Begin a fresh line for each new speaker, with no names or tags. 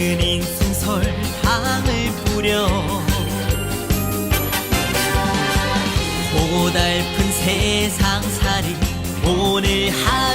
작은 인생 설탕을 뿌려 고달픈 세상살이 오늘 하루